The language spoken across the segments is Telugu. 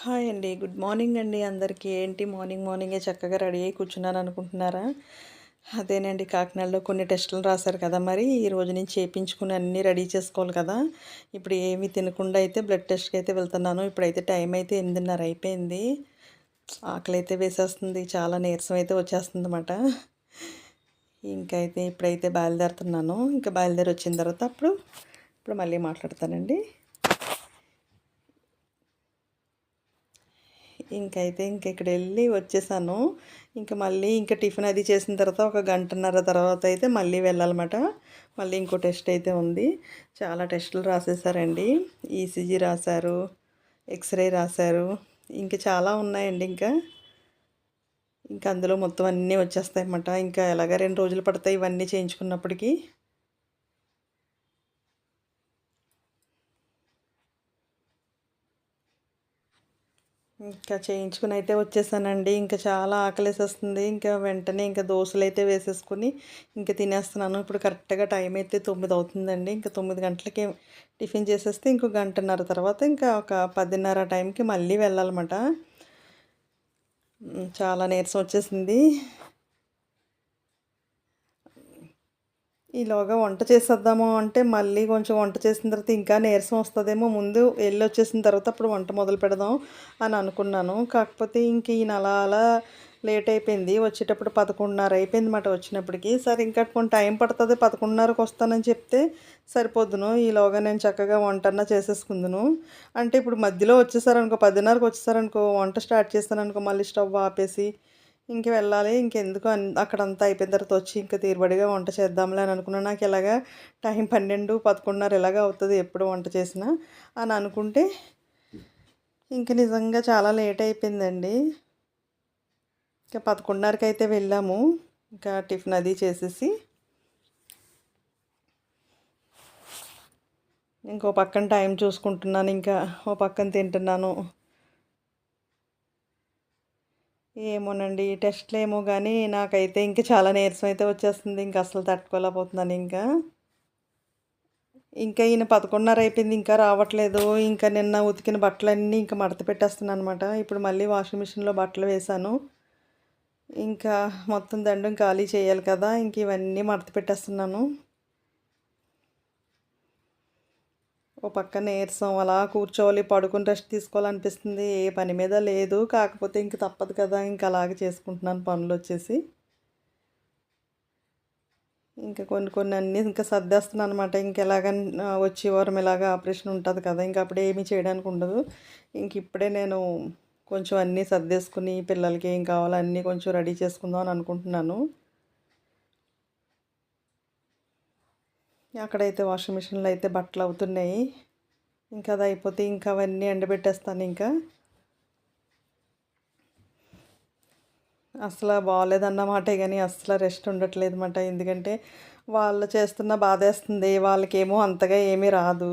హాయ్ అండి. గుడ్ మార్నింగ్ అండి అందరికీ. ఏంటి మార్నింగ్ మార్నింగే చక్కగా రెడీ అయ్యి కూర్చున్నాను అనుకుంటున్నారా? అదేనండి కాకినాడలో కొన్ని టెస్టులు రాశారు కదా మరి. ఈ రోజు నుంచి చేయించుకుని అన్నీ రెడీ చేసుకోవాలి కదా. ఇప్పుడు ఏమీ తినకుండా అయితే బ్లడ్ టెస్ట్కి అయితే వెళ్తున్నాను. ఇప్పుడైతే టైం అయితే ఎనిమిదిన్నర అయిపోయింది. ఆకలి అయితే వేసేస్తుంది. చాలా నీరసం అయితే వచ్చేస్తుంది అన్నమాట ఇంకైతే ఇప్పుడైతే బయలుదేరుతున్నాను. ఇంకా బయలుదేరి వచ్చిన తర్వాత అప్పుడు ఇప్పుడు మళ్ళీ మాట్లాడతానండి. ఇంకైతే ఇంక ఇక్కడ వెళ్ళి వచ్చేసాను. ఇంకా మళ్ళీ ఇంకా టిఫిన్ అది చేసిన తర్వాత ఒక గంటన్నర తర్వాత అయితే మళ్ళీ వెళ్ళాలన్నమాట. మళ్ళీ ఇంకో టెస్ట్ అయితే ఉంది. చాలా టెస్టులు రాసేసారండి. ఈసీజీ రాశారు ఎక్స్రే రాశారు. ఇంకా చాలా ఉన్నాయండి ఇంకా. ఇంకా అందులో మొత్తం అన్నీ వచ్చేస్తాయి అన్నమాట ఇంకా ఎలాగ రెండు రోజులు పడతాయి ఇవన్నీ చేయించుకున్నప్పటికీ. ఇంకా చేయించుకుని అయితే వచ్చేసానండి. ఇంకా చాలా ఆకలేసేస్తుంది. ఇంకా వెంటనే ఇంకా దోశలు అయితే వేసేసుకుని ఇంకా తినేస్తున్నాను. ఇప్పుడు కరెక్ట్గా టైం అయితే తొమ్మిది అవుతుందండి. ఇంకా తొమ్మిది గంటలకి టిఫిన్ చేసేస్తే ఇంకో గంటన్నర తర్వాత ఇంకా ఒక పదిన్నర టైంకి మళ్ళీ వెళ్ళాలన్నమాట. చాలా నీరసం వచ్చేసింది. ఈలోగా వంట చేసేద్దాము అంటే మళ్ళీ కొంచెం వంట చేసిన తర్వాత ఇంకా నీరసం వస్తుందేమో. ముందు వెళ్ళి వచ్చేసిన తర్వాత అప్పుడు వంట మొదలు పెడదాం అని అనుకున్నాను. కాకపోతే ఇంక ఈయన అలా అలా లేట్ అయిపోయింది. వచ్చేటప్పుడు పదకొండున్నర అయిపోయింది మాట వచ్చినప్పటికి. సరే ఇంకా కొంచెం టైం పడుతుంది. పదకొండున్నరకు వస్తానని చెప్తే సరిపోద్దును ఈలోగా నేను చక్కగా వంటన్నా చేసేసుకుందును. అంటే ఇప్పుడు మధ్యలో వచ్చేసారనుకో పదిన్నరకు వచ్చేసారనుకో వంట స్టార్ట్ చేస్తాననుకో మళ్ళీ స్టవ్ ఆపేసి ఇంక వెళ్ళాలి ఇంకెందుకు? అక్కడంతా అయిపోయిన తర్వాత వచ్చి ఇంకా తీరుబడిగా వంట చేద్దాంలే అని అనుకున్నాను నాకు ఇలాగా టైం పన్నెండు పదకొండున్నర ఇలాగ అవుతుంది ఎప్పుడు వంట చేసినా అని అనుకుంటే ఇంక నిజంగా చాలా లేట్ అయిపోయిందండి. ఇంకా పదకొండున్నరకి అయితే వెళ్ళాము. ఇంకా టిఫిన్ అది చేసేసి ఇంకో పక్కన టైం చూసుకుంటున్నాను ఇంకా ఓ పక్కన తింటున్నాను. ఏమోనండి టెస్ట్లు ఏమో కానీ నాకైతే ఇంకా చాలా నీరసం అయితే వచ్చేస్తుంది. ఇంకా అసలు తట్టుకోలేకపోతున్నాను ఇంకా. ఇంకా ఈయన పదకొండున్నర అయిపోయింది ఇంకా రావట్లేదు. ఇంకా నిన్న ఉతికిన బట్టలన్నీ ఇంకా మడత పెట్టేస్తున్నాను అనమాట ఇప్పుడు మళ్ళీ వాషింగ్ మిషన్లో బట్టలు వేసాను ఇంకా మొత్తం దండం ఖాళీ చేయాలి కదా ఇంక ఇవన్నీ మడత పెట్టేస్తున్నాను. ఓ పక్క నీరసం అలా కూర్చోవాలి పడుకుని రెస్ట్ తీసుకోవాలనిపిస్తుంది. ఏ పని మీద లేదు. కాకపోతే ఇంక తప్పదు కదా. ఇంక అలాగే చేసుకుంటున్నాను పనులు వచ్చేసి. ఇంకా కొన్ని కొన్ని అన్నీ ఇంకా సర్దేస్తున్నాను అనమాట ఇంకెలాగ వచ్చే వారం ఇలాగ ఆపరేషన్ ఉంటుంది కదా. ఇంక అప్పుడు ఏమీ చేయడానికి ఉండదు. ఇంక ఇప్పుడే నేను కొంచెం అన్నీ సర్దేసుకుని పిల్లలకి ఏం కావాలో అన్నీ కొంచెం రెడీ చేసుకుందాం అని అనుకుంటున్నాను. అక్కడైతే వాషింగ్ మిషన్లో అయితే బట్టలు అవుతున్నాయి. ఇంకా అది అయిపోతే ఇంకా అవన్నీ ఎండబెట్టేస్తాను ఇంకా. అసలు బాగాలేదన్నమాటే కానీ అసలు రెస్ట్ ఉండట్లేదు అన్నమాట ఎందుకంటే వాళ్ళు చేస్తున్న బాధేస్తుంది. వాళ్ళకేమో అంతగా ఏమీ రాదు.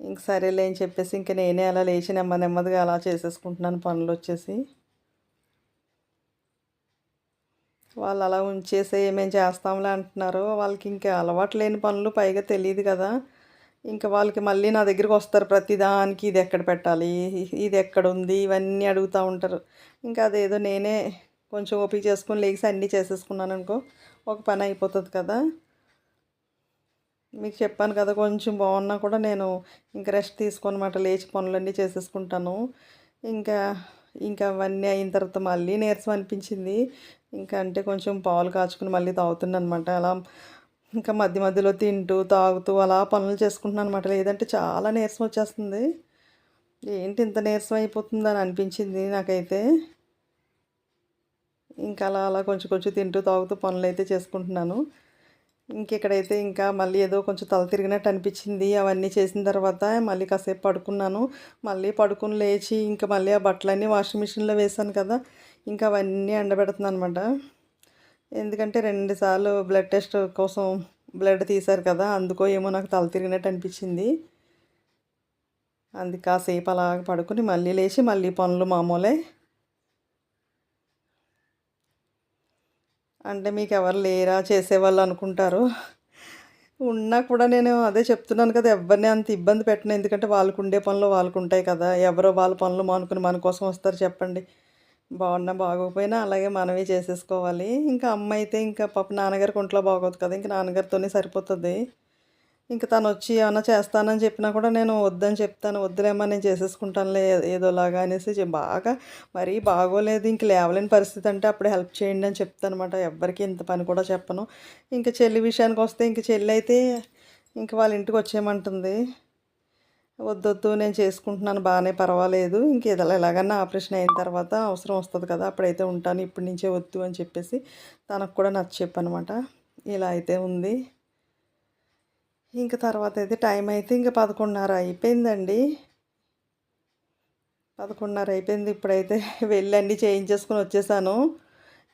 ఇంక సరేలే అని చెప్పేసి ఇంక నేనే అలా లేచి నెమ్మది నెమ్మదిగా అలా చేసేసుకుంటున్నాను పనులు వచ్చేసి. వాళ్ళు అలా ఉంచేసి ఏమేమి చేస్తాంలే అంటున్నారు. వాళ్ళకి ఇంకా అలవాటు లేని పనులు పైగా తెలియదు కదా. ఇంకా వాళ్ళకి మళ్ళీ నా దగ్గరికి వస్తారు ప్రతిదానికి. ఇది ఎక్కడ పెట్టాలి? ఇది ఎక్కడ ఉంది ఇవన్నీ అడుగుతూ ఉంటారు. ఇంకా అదేదో నేనే కొంచెం ఓపిక చేసుకొని లేచి అన్నీ చేసేసుకున్నాను అనుకో ఒక పని అయిపోతుంది కదా. మీకు చెప్పాను కదా కొంచెం బాగున్నా కూడా నేను ఇంకా రెస్ట్ తీసుకోనమాట. లేచి పనులన్నీ చేసేసుకుంటాను. ఇంకా ఇంకా అవన్నీ అయిన తర్వాత మళ్ళీ నీరసం అనిపించింది. ఇంకా అంటే కొంచెం పాలు కాచుకుని మళ్ళీ తాగుతున్నాను అనమాట అలా ఇంకా మధ్య మధ్యలో తింటూ తాగుతూ అలా పనులు చేసుకుంటున్నాను అనమాట లేదంటే చాలా నీరసం వచ్చేస్తుంది. ఏంటి ఇంత నీరసం అయిపోతుందని అనిపించింది నాకైతే. ఇంకా అలా అలా కొంచెం కొంచెం తింటూ తాగుతూ పనులు అయితే చేసుకుంటున్నాను. ఇంకెక్కడైతే ఇంకా మళ్ళీ ఏదో కొంచెం తల తిరిగినట్టు అనిపించింది అవన్నీ చేసిన తర్వాత మళ్ళీ కాసేపు పడుకున్నాను. మళ్ళీ పడుకుని లేచి ఇంకా మళ్ళీ ఆ బట్టలన్నీ వాషింగ్ మిషన్లో వేసాను కదా ఇంకా అవన్నీ ఎండబెడుతున్నాను అనమాట ఎందుకంటే రెండుసార్లు బ్లడ్ టెస్ట్ కోసం బ్లడ్ తీశారు కదా అందుకో ఏమో నాకు తల తిరిగినట్టు అనిపించింది. అందుకు కాసేపు అలా పడుకుని మళ్ళీ లేచి మళ్ళీ పనులు మామూలే. అంటే మీకు ఎవరు లేరా? చేసేవాళ్ళు అనుకుంటారు. ఉన్నా కూడా నేను అదే చెప్తున్నాను కదా ఎవరిని అంత ఇబ్బంది పెట్టను. ఎందుకంటే వాళ్ళకు ఉండే పనులు వాళ్ళకు ఉంటాయి కదా. ఎవరో వాళ్ళ పనులు మానుకుని మన కోసం వస్తారు చెప్పండి. బాగున్నా బాగోకపోయినా అలాగే మనమే చేసేసుకోవాలి. ఇంకా అమ్మ అయితే ఇంకా పాప నాన్నగారికి ఒంట్లో బాగోదు కదా. ఇంకా నాన్నగారితోనే సరిపోతుంది. ఇంకా తను వచ్చి ఏమైనా చేస్తానని చెప్పినా కూడా నేను వద్దని చెప్తాను. వద్దులేమ్మా నేను చేసేసుకుంటానులే ఏదోలాగా అనేసి బాగా మరీ బాగోలేదు. ఇంక లేవలేని పరిస్థితి అంటే అప్పుడు హెల్ప్ చేయండి అని చెప్తాను అనమాట ఎవ్వరికి ఇంత పని కూడా చెప్పను. ఇంకా చెల్లి విషయానికి వస్తే ఇంక చెల్లి అయితే ఇంక వాళ్ళ ఇంటికి వచ్చేయమంటుంది. వద్దొద్దు నేను చేసుకుంటున్నాను బాగానే పర్వాలేదు. ఇంక ఏదో ఎలాగన్నా ఆపరేషన్ అయిన తర్వాత అవసరం వస్తుంది కదా అప్పుడైతే ఉంటాను. ఇప్పటి నుంచే వద్దు అని చెప్పేసి తనకు కూడా నచ్చ చెప్పనమాట. ఇలా అయితే ఉంది. ఇంకా తర్వాత అయితే టైం అయితే ఇంకా పదకొండున్నర అయిపోయిందండి. పదకొండున్నర అయిపోయింది. ఇప్పుడైతే వెళ్ళండి అన్నీ చేయించేసుకుని వచ్చేసాను.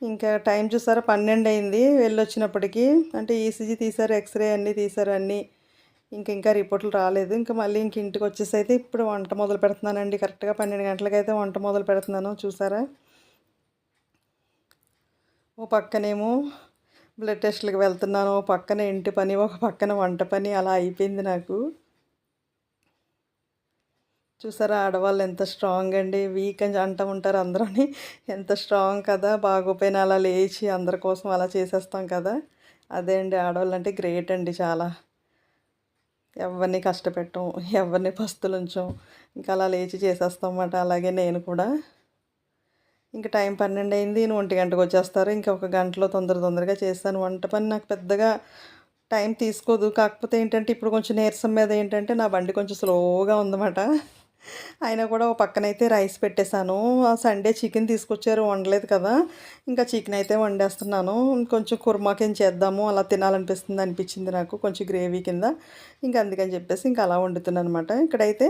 ఇంకా టైం చూసారా పన్నెండు అయింది వెళ్ళొచ్చినప్పటికీ. అంటే ఈసీజీ తీశారు ఎక్స్రే అన్నీ తీశారు అన్నీ. ఇంక ఇంకా రిపోర్ట్లు రాలేదు. ఇంకా మళ్ళీ ఇంక ఇంటికి వచ్చేసి అయితే ఇప్పుడు వంట మొదలు పెడుతున్నానండి. కరెక్ట్గా పన్నెండు గంటలకైతే వంట మొదలు పెడుతున్నాను. చూసారా? ఓ పక్కనేమో బ్లడ్ టెస్ట్లకు వెళ్తున్నాను పక్కన ఇంటి పని ఒక పక్కన వంట పని అలా అయిపోయింది నాకు. చూసారా ఆడవాళ్ళు ఎంత స్ట్రాంగ్ అండి వీక్ అని అంటూ ఉంటారు అందరూని. ఎంత స్ట్రాంగ్ కదా బాగోపోయినా అలా లేచి అందరి కోసం అలా చేసేస్తాం కదా. అదే అండి ఆడవాళ్ళు అంటే గ్రేట్ అండి చాలా. ఎవరిని కష్టపెట్టం ఎవరిని పస్తులుంచం ఇంకా అలా లేచి చేసేస్తాం అన్నమాట అలాగే నేను కూడా. ఇంకా టైం పన్నెండు అయింది నేను ఒంటి గంటకు వచ్చేస్తారు. ఇంకా ఒక గంటలో తొందర తొందరగా చేస్తాను. వంట పని నాకు పెద్దగా టైం తీసుకోదు. కాకపోతే ఏంటంటే ఇప్పుడు కొంచెం నీరసం మీద ఏంటంటే నా బండి కొంచెం స్లోగా ఉందన్నమాట. అయినా కూడా ఒక పక్కనైతే రైస్ పెట్టేశాను. ఆ సండే చికెన్ తీసుకొచ్చారు వండలేదు కదా. ఇంకా చికెన్ అయితే వండేస్తున్నాను. కొంచెం కుర్మాకేం చేద్దాము అలా తినాలనిపిస్తుంది అనిపించింది నాకు కొంచెం గ్రేవీ కింద. ఇంకా అందుకని చెప్పేసి ఇంకా అలా వండుతున్నాను అనమాట ఇక్కడైతే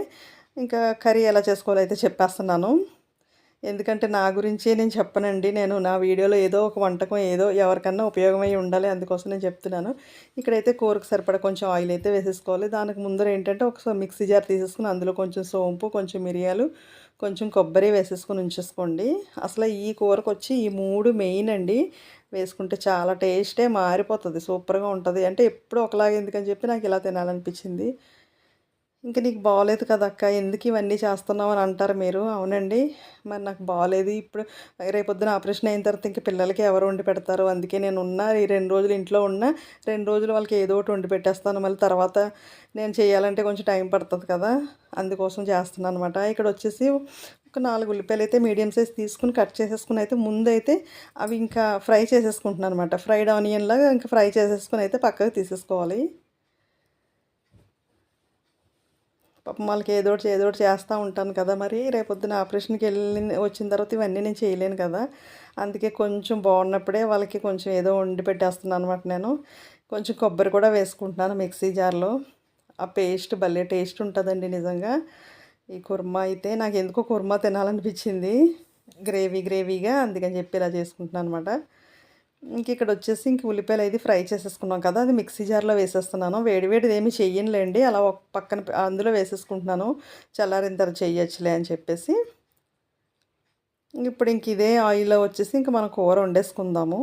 ఇంకా కర్రీ ఎలా చేసుకోవాలో అయితే చెప్పేస్తున్నాను. ఎందుకంటే నా గురించే నేను చెప్పనండి. నేను నా వీడియోలో ఏదో ఒక వంటకం ఏదో ఎవరికన్నా ఉపయోగమై ఉండాలి అందుకోసం నేను చెప్తున్నాను. ఇక్కడైతే కూరకు సరిపడా కొంచెం ఆయిల్ అయితే వేసేసుకోవాలి. దానికి ముందర ఏంటంటే ఒక మిక్సీ జార్ తీసేసుకుని అందులో కొంచెం సోంపు కొంచెం మిరియాలు కొంచెం కొబ్బరి వేసేసుకొని ఉంచేసుకోండి. అసలు ఈ కూరకు వచ్చి ఈ మూడు మెయిన్ అండి. వేసుకుంటే చాలా టేస్టే మారిపోతుంది సూపర్గా ఉంటుంది. అంటే ఎప్పుడు ఒకలాగే ఎందుకని చెప్పి నాకు ఇలా తినాలనిపించింది. ఇంక నీకు బాగోలేదు కదా అక్క ఎందుకు ఇవన్నీ చేస్తున్నావు అని అంటారు మీరు? అవునండి. మరి నాకు బాగోలేదు ఇప్పుడు రేపొద్దున ఆపరేషన్ అయిన తర్వాత ఇంక పిల్లలకి ఎవరు వండి పెడతారు? అందుకే నేను ఉన్నా ఈ రెండు రోజులు ఇంట్లో ఉన్నా రెండు రోజులు వాళ్ళకి ఏదో ఒకటి వండి పెట్టేస్తాను. మళ్ళీ తర్వాత నేను చేయాలంటే కొంచెం టైం పడుతుంది కదా. అందుకోసం చేస్తున్నాను అనమాట ఇక్కడ వచ్చేసి ఒక నాలుగు ఉల్లిపాయలు అయితే మీడియం సైజ్ తీసుకుని కట్ చేసేసుకుని అయితే ముందైతే అవి ఇంకా ఫ్రై చేసేసుకుంటున్నాను అనమాట ఫ్రైడ్ ఆనియన్ లాగా ఇంకా ఫ్రై చేసేసుకుని అయితే పక్కకు తీసేసుకోవాలి. పాపం వాళ్ళకి ఏదో ఒకటి ఏదో ఒకటి చేస్తూ ఉంటాను కదా మరి. రేపొద్దున ఆపరేషన్కి వెళ్ళి వచ్చిన తర్వాత ఇవన్నీ నేను చేయలేను కదా. అందుకే కొంచెం బాగున్నప్పుడే వాళ్ళకి కొంచెం ఏదో వండి పెట్టేస్తున్నాను అనమాట నేను. కొంచెం కొబ్బరి కూడా వేసుకుంటున్నాను మిక్సీ జార్లో. ఆ పేస్ట్ భలే టేస్ట్ ఉంటుందండి నిజంగా. ఈ కుర్మా అయితే నాకు ఎందుకో కుర్మా తినాలనిపించింది. గ్రేవీ గ్రేవీగా అందుకని చెప్పి ఇలా చేసుకుంటున్నాను అనమాట ఇంక ఇక్కడ వచ్చేసి ఇంక ఉల్లిపాయలు అయితే ఫ్రై చేసేసుకున్నాం కదా అది మిక్సీ జార్లో వేసేస్తున్నాను. వేడి వేడిది ఏమి చెయ్యనులేండి అలా ఒక పక్కన అందులో వేసేసుకుంటున్నాను. చల్లారిన తర్వాత చెయ్యొచ్చులే అని చెప్పేసి. ఇప్పుడు ఇంక ఇదే ఆయిల్లో వచ్చేసి ఇంక మనం కూర వండేసుకుందాము.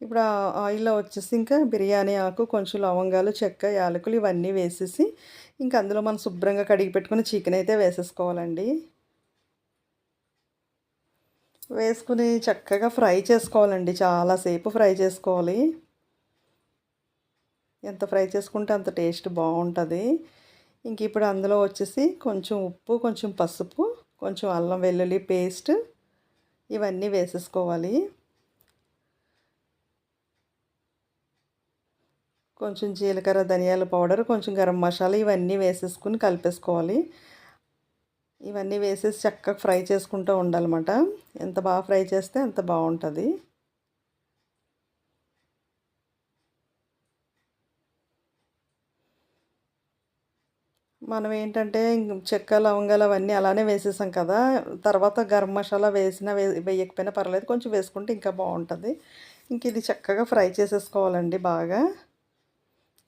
ఇప్పుడు ఆయిల్లో వచ్చేసి ఇంకా బిర్యానీ ఆకు కొంచెం లవంగాలు చెక్క యాలకులు ఇవన్నీ వేసేసి ఇంకా అందులో మనం శుభ్రంగా కడిగి పెట్టుకుని చికెన్ అయితే వేసేసుకోవాలండి. వేసుకుని చక్కగా ఫ్రై చేసుకోవాలండి. చాలాసేపు ఫ్రై చేసుకోవాలి. ఎంత ఫ్రై చేసుకుంటే అంత టేస్ట్ బాగుంటుంది. ఇంక ఇప్పుడు అందులో వచ్చేసి కొంచెం ఉప్పు కొంచెం పసుపు కొంచెం అల్లం వెల్లుల్లి పేస్ట్ ఇవన్నీ వేసేసుకోవాలి. కొంచెం జీలకర్ర ధనియాల పౌడర్ కొంచెం గరం మసాలా ఇవన్నీ వేసేసుకుని కలిపేసుకోవాలి. ఇవన్నీ వేసేసి చక్కగా ఫ్రై చేసుకుంటూ ఉండాలన్నమాట. ఎంత బాగా ఫ్రై చేస్తే అంత బాగుంటుంది. మనం ఏంటంటే చెక్క లవంగాలు అవన్నీ అలానే వేసేసాం కదా. తర్వాత గరం మసాలా వేసినా వే వేయకపోయినా పర్లేదు కొంచెం వేసుకుంటే ఇంకా బాగుంటుంది. ఇంక ఇది చక్కగా ఫ్రై చేసేసుకోవాలండి బాగా.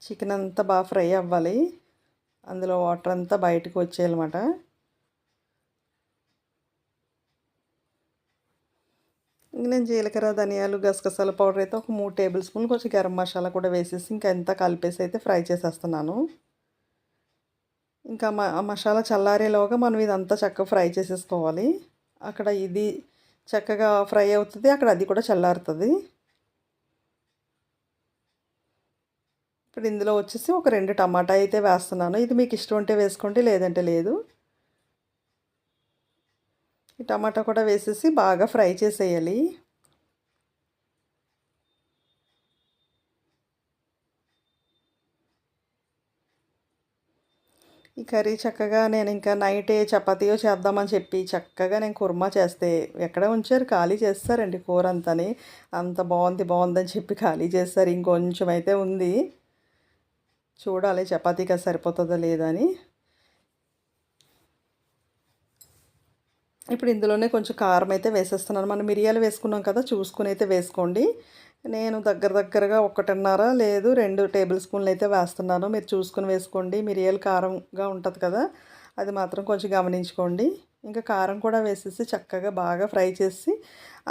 చికెన్ అంతా బాగా ఫ్రై అవ్వాలి. అందులో వాటర్ అంతా బయటకు వచ్చేయాలన్నమాట. నేను జీలకర్ర ధనియాలు గసగసాల పౌడర్ అయితే ఒక మూడు టేబుల్ స్పూన్లు కొంచెం గరం మసాలా కూడా వేసేసి ఇంకా ఎంత కలిపేసి అయితే ఫ్రై చేసేస్తున్నాను. ఇంకా ఆ మసాలా చల్లారేలోగా మనం ఇదంతా చక్కగా ఫ్రై చేసేసుకోవాలి. అక్కడ ఇది చక్కగా ఫ్రై అవుతుంది అక్కడ అది కూడా చల్లారుతుంది. ఇప్పుడు ఇందులో వచ్చేసి ఒక రెండు టమాటా అయితే వేస్తున్నాను. ఇది మీకు ఇష్టం ఉంటే వేసుకోండి లేదంటే లేదు. ఈ టమాటా కూడా వేసేసి బాగా ఫ్రై చేసేయాలి. ఈ కర్రీ చక్కగా నేను ఇంకా నైటే చపాతీయో చేద్దామని చెప్పి చక్కగా నేను కుర్మా చేస్తే ఎక్కడ ఉంచారు? ఖాళీ చేస్తారండి కూర అంతని అంత బాగుంది బాగుందని చెప్పి ఖాళీ చేస్తారు. ఇంకొంచెం అయితే ఉంది. చూడాలి చపాతీగా సరిపోతుందో లేదా అని. ఇప్పుడు ఇందులోనే కొంచెం కారం అయితే వేసేస్తున్నాను. మనం మిరియాలు వేసుకున్నాం కదా చూసుకుని అయితే వేసుకోండి. నేను దగ్గర దగ్గరగా ఒకటిన్నర లేదు రెండు టేబుల్ స్పూన్లు అయితే వేస్తున్నాను. మీరు చూసుకుని వేసుకోండి. మిరియాలు కారంగా ఉంటుంది కదా అది మాత్రం కొంచెం గమనించుకోండి. ఇంకా కారం కూడా వేసేసి చక్కగా బాగా ఫ్రై చేసి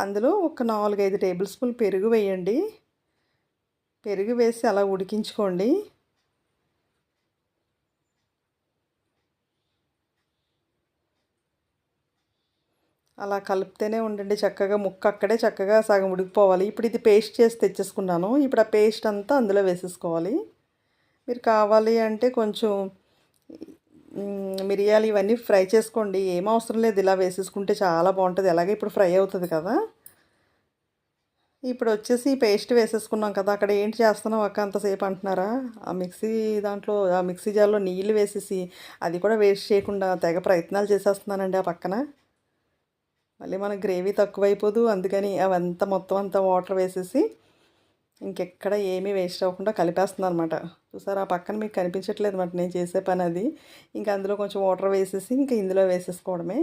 అందులో ఒక నాలుగైదు టేబుల్ స్పూన్ పెరుగు వేయండి. పెరుగు వేసి అలా ఉడికించుకోండి. అలా కలిపితేనే ఉండండి. చక్కగా ముక్క అక్కడే చక్కగా సగం ఉడికిపోవాలి. ఇప్పుడు ఇది పేస్ట్ చేసి తెచ్చేసుకున్నాను. ఇప్పుడు ఆ పేస్ట్ అంతా అందులో వేసేసుకోవాలి. మీరు కావాలి అంటే కొంచెం మిరియాలు ఇవన్నీ ఫ్రై చేసుకోండి. ఏం అవసరం లేదు. ఇలా వేసేసుకుంటే చాలా బాగుంటుంది. అలాగే ఇప్పుడు ఫ్రై అవుతుంది కదా. ఇప్పుడు వచ్చేసి పేస్ట్ వేసేసుకున్నాం కదా. అక్కడ ఏంటి చేస్తున్నాం అక్క? అంతసేపు అంటున్నారా? ఆ మిక్సీ దాంట్లో ఆ మిక్సీ జార్లో నీళ్ళు వేసేసి అది కూడా వేస్ట్ చేయకుండా తెగ ప్రయత్నాలు చేసేస్తున్నానండి ఆ పక్కన. మళ్ళీ మన గ్రేవీ తక్కువైపోదు. అందుకని అవంతా మొత్తం అంతా వాటర్ వేసేసి ఇంకెక్కడ ఏమీ వేస్ట్ అవ్వకుండా కలిపేస్తుంది అనమాట చూసారు? ఆ పక్కన మీకు కనిపించట్లేదు అనమాట నేను చేసే పని అది. ఇంకా అందులో కొంచెం వాటర్ వేసేసి ఇంకా ఇందులో వేసేసుకోవడమే.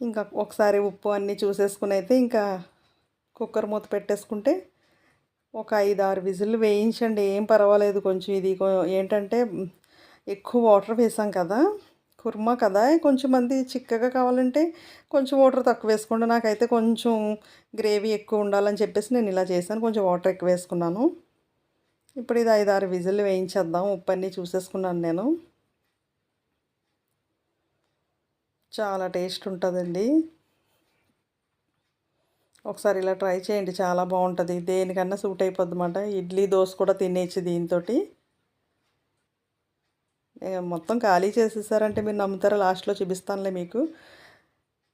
ఇంకా ఒకసారి ఉప్పు అన్నీ చూసేసుకుని అయితే ఇంకా కుక్కర్ మూత పెట్టేసుకుంటే ఒక ఐదు ఆరు విజిల్లు వేయించండి. ఏం పర్వాలేదు. కొంచెం ఇది ఏంటంటే ఎక్కువ వాటర్ వేసాం కదా. కుర్మా కదా? కొంచెం మంది చిక్కగా కావాలంటే కొంచెం వాటర్ తక్కువ వేసుకోండి. నాకైతే కొంచెం గ్రేవీ ఎక్కువ ఉండాలని చెప్పేసి నేను ఇలా చేశాను. కొంచెం వాటర్ ఎక్కువ వేసుకున్నాను. ఇప్పుడు ఇది ఐదు ఆరు విజిల్ వేయించేద్దాం. ఉప్పు అన్నీ చూసేసుకున్నాను నేను. చాలా టేస్ట్ ఉంటుందండి. ఒకసారి ఇలా ట్రై చేయండి. చాలా బాగుంటుంది. దేనికన్నా సూట్ అయిపోద్ది అన్నమాట. ఇడ్లీ దోశ కూడా తినేసి దీంతో మొత్తం ఖాళీ చేసేసారంటే మీరు నమ్ముతారా? లాస్ట్లో చూపిస్తానులే మీకు.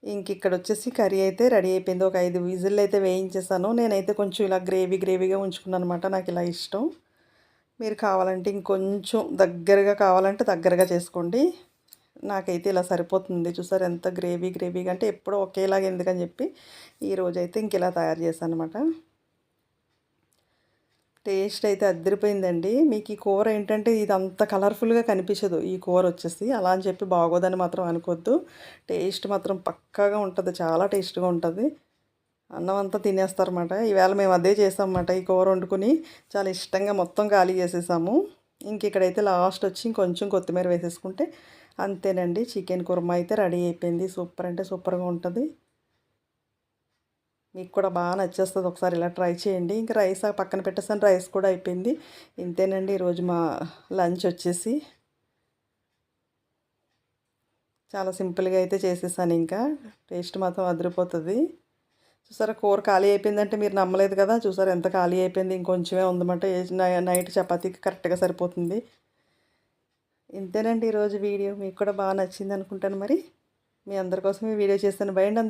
ఇంక ఇక్కడ వచ్చేసి కర్రీ అయితే రెడీ అయిపోయింది. ఒక ఐదు విజిల్ అయితే వేయించేసాను. నేనైతే కొంచెం ఇలా గ్రేవీ గ్రేవీగా ఉంచుకున్నాను అనమాట నాకు ఇలా ఇష్టం. మీరు కావాలంటే ఇంకొంచెం దగ్గరగా కావాలంటే దగ్గరగా చేసుకోండి. నాకైతే ఇలా సరిపోతుంది. చూసారు ఎంత గ్రేవీ గ్రేవీగా అంటే ఎప్పుడూ ఒకేలాగా ఎందుకని చెప్పి ఈరోజైతే ఇంక ఇలా తయారు చేశాను అనమాట టేస్ట్ అయితే అద్దరిపోయిందండి. మీకు ఈ కూర ఏంటంటే ఇది అంత కలర్ఫుల్గా కనిపించదు. ఈ కూర వచ్చేసి అలా అని చెప్పి బాగోదని మాత్రం అనుకోవద్దు టేస్ట్ మాత్రం పక్కాగా ఉంటుంది. చాలా టేస్ట్గా ఉంటుంది. అన్నం అంతా తినేస్తారన్నమాట. ఈవేళ మేము అదే చేసామన్నమాట. ఈ కూర వండుకుని చాలా ఇష్టంగా మొత్తం ఖాళీ చేసేసాము. ఇంక ఇక్కడైతే లాస్ట్ వచ్చి ఇంకొంచెం కొత్తిమీర వేసేసుకుంటే అంతేనండి. చికెన్ కుర్మా అయితే రెడీ అయిపోయింది. సూపర్ అంటే సూపర్గా ఉంటుంది. మీకు కూడా బాగా నచ్చేస్తుంది. ఒకసారి ఇలా ట్రై చేయండి. ఇంకా రైస్ పక్కన పెట్టేసాను రైస్ కూడా అయిపోయింది. ఇంతేనండి. ఈరోజు మా లంచ్ వచ్చేసి చాలా సింపుల్గా అయితే చేసేసాను. ఇంకా టేస్ట్ మాత్రం అదిరిపోతుంది. చూసారా? కూర ఖాళీ అయిపోయిందంటే మీరు నమ్మలేదు కదా? చూసారా? ఎంత ఖాళీ అయిపోయింది? ఇంకొంచమే ఉందన్నమాట. నైట్ చపాతీకి కరెక్ట్గా సరిపోతుంది. ఇంతేనండి ఈరోజు వీడియో. మీకు కూడా బాగా నచ్చింది అనుకుంటాను మరి. మీ అందరి కోసం ఈ వీడియో చేస్తాను. బయండి అందరు.